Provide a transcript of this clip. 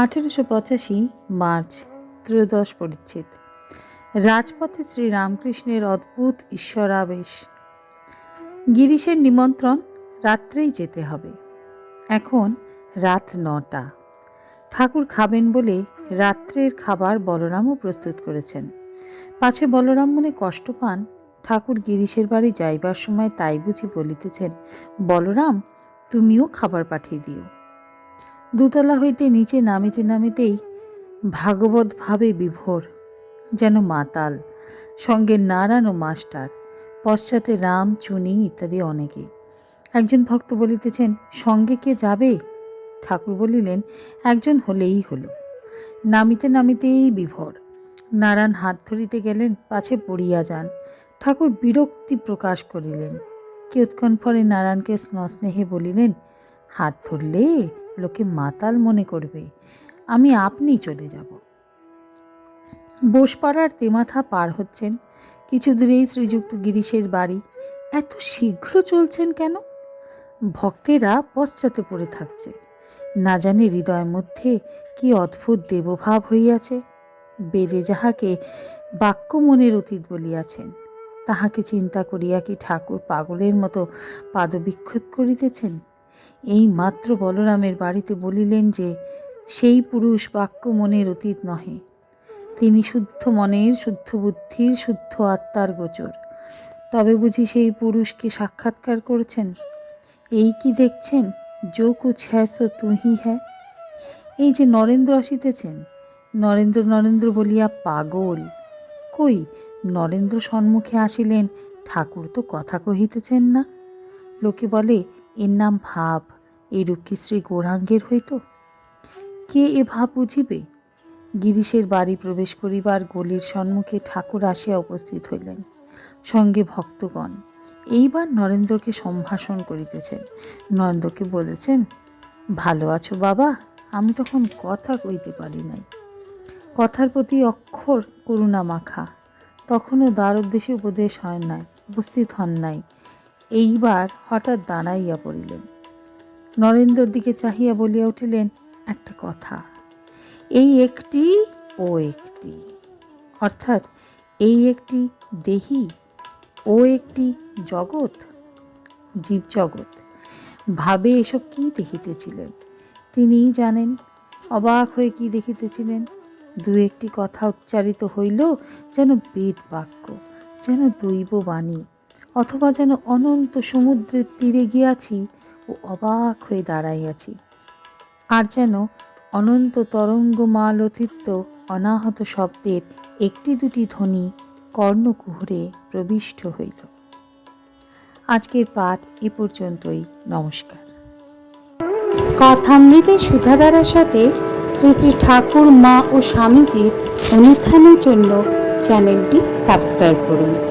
আঠেরোশো পঁচাশি মার্চ, ত্রয়োদশ পরিচ্ছেদ। রাজপথে শ্রী রামকৃষ্ণের অদ্ভুত ঈশ্বরাবেশ। গিরিশের নিমন্ত্রণ, রাত্রেই যেতে হবে। এখন রাত নটা। ঠাকুর খাবেন বলে রাত্রের খাবার বলরামও প্রস্তুত করেছেন। পাছে বলরাম মনে কষ্ট পান, ঠাকুর গিরিশের বাড়ি যাইবার সময় তাই বুঝি বলিতেছেন, বলরাম, তুমিও খাবার পাঠিয়ে দিও। দুতলা হইতে নিচে নামিতে নামিতেই ভাগবত ভাবে বিভোর, যেন মাতাল, সঙ্গে নারায়ণ ও মাস্টার, পশ্চাতে রাম, চুনি ইত্যাদি অনেকে। একজন ভক্ত বলিতেছেন, সঙ্গে কে যাবে? ঠাকুর বলিলেন, একজন হলেই হলো। নামিতে নামিতেই বিভোর, নারায়ণ হাত ধরিতে গেলেন, পাছে পড়িয়া যান। ঠাকুর বিরক্তি প্রকাশ করিলেন। কিয়ৎক্ষণ পরে নারায়ণকে স্নস্নেহে বলিলেন, হাত ধরলে? লোকে মাতাল মনে করবে, আমি আপনি চলে যাব। বোসপাড়ার তেমাথা পার হচ্ছেন। কিছু দূরেই শ্রীযুক্ত গিরিশের বাড়ি। এত শীঘ্র চলছেন কেন? ভক্তেরা পশ্চাতে পড়ে থাকছে। না জানি হৃদয়ের মধ্যে কি অদ্ভুত দেবভাব হইয়াছে। বেদে যাহাকে বাক্য মনের অতীত বলিয়াছেন, তাহাকে চিন্তা করিয়া কি ঠাকুর পাগলের মতো পাদবিক্ষেপ করিতেছেন? এই মাত্র বলরামের বাড়িতে বলিলেন যে, সেই পুরুষ বাক্য মনের অতীত নহে। তিনি শুদ্ধ মনের, শুদ্ধ বুদ্ধির, শুদ্ধ আত্মার গোচর। তবে বুঝি সেই পুরুষকে সাক্ষাৎকার করছেন? এই কি দেখছেন? যো কুছ হ্যাঁ সো তুহি হ্যাঁ। এই যে নরেন্দ্র আসিতেছেন, নরেন্দ্র নরেন্দ্র বলিয়া পাগল। কই, নরেন্দ্র সম্মুখে আসিলেন, ঠাকুর তো কথা কহিতেছেন না। লোকে বলে, এর নাম ভাব। এরূপ কি শ্রী গৌরাঙ্গের হইত? কে এ ভাব বুঝিবে? গিরিশের বাড়ি প্রবেশ করিবার গলির সম্মুখে ঠাকুর আসিয়া উপস্থিত হইলেন, সঙ্গে ভক্তগণ। এইবার নরেন্দ্রকে সম্ভাষণ করিতেছেন। নরেন্দ্রকে বলেছেন, ভালো আছো বাবা, আমি তখন কথা কইতে পারি নাই। কথার প্রতি অক্ষর করুণা মাখা। তখনও দ্বার উদ্দেশ্যে উপদেশ হয় নাই, উপস্থিত হন নাই। এইবার হঠাৎ দাঁড়াইয়া পড়িলেন। নরেন্দ্রর দিকে চাহিয়া বলিয়া উঠিলেন, একটা কথা। এই একটি ও একটি। অর্থাৎ এই একটি দেহি, ও একটি জগৎ, জীবজগৎ। ভাবে এসব কি দেখিতেছিলেন? তিনিই জানেন। অবাক হয়ে কি দেখিতেছিলেন? দু একটি কথা উচ্চারিত হইল যেন বেদ বাক্য যেন দৈব বাণী অথবা যেন অনন্ত সমুদ্রের তীরে গিয়াছি ও অবাক হয়ে দাঁড়াইয়াছি আর যেন অনন্ত তরঙ্গ মালতীর্থ অনাহত শব্দের একটি দুটি ধ্বনি কর্ণকুহরে প্রবিষ্ট হইল। আজকের পাঠ এ পর্যন্তই, নমস্কার। কথামৃতে সুধাধারার সাথে শ্রী শ্রী ঠাকুর, মা ও স্বামীজির অনুত্থানের জন্য চ্যানেলটি সাবস্ক্রাইব করুন।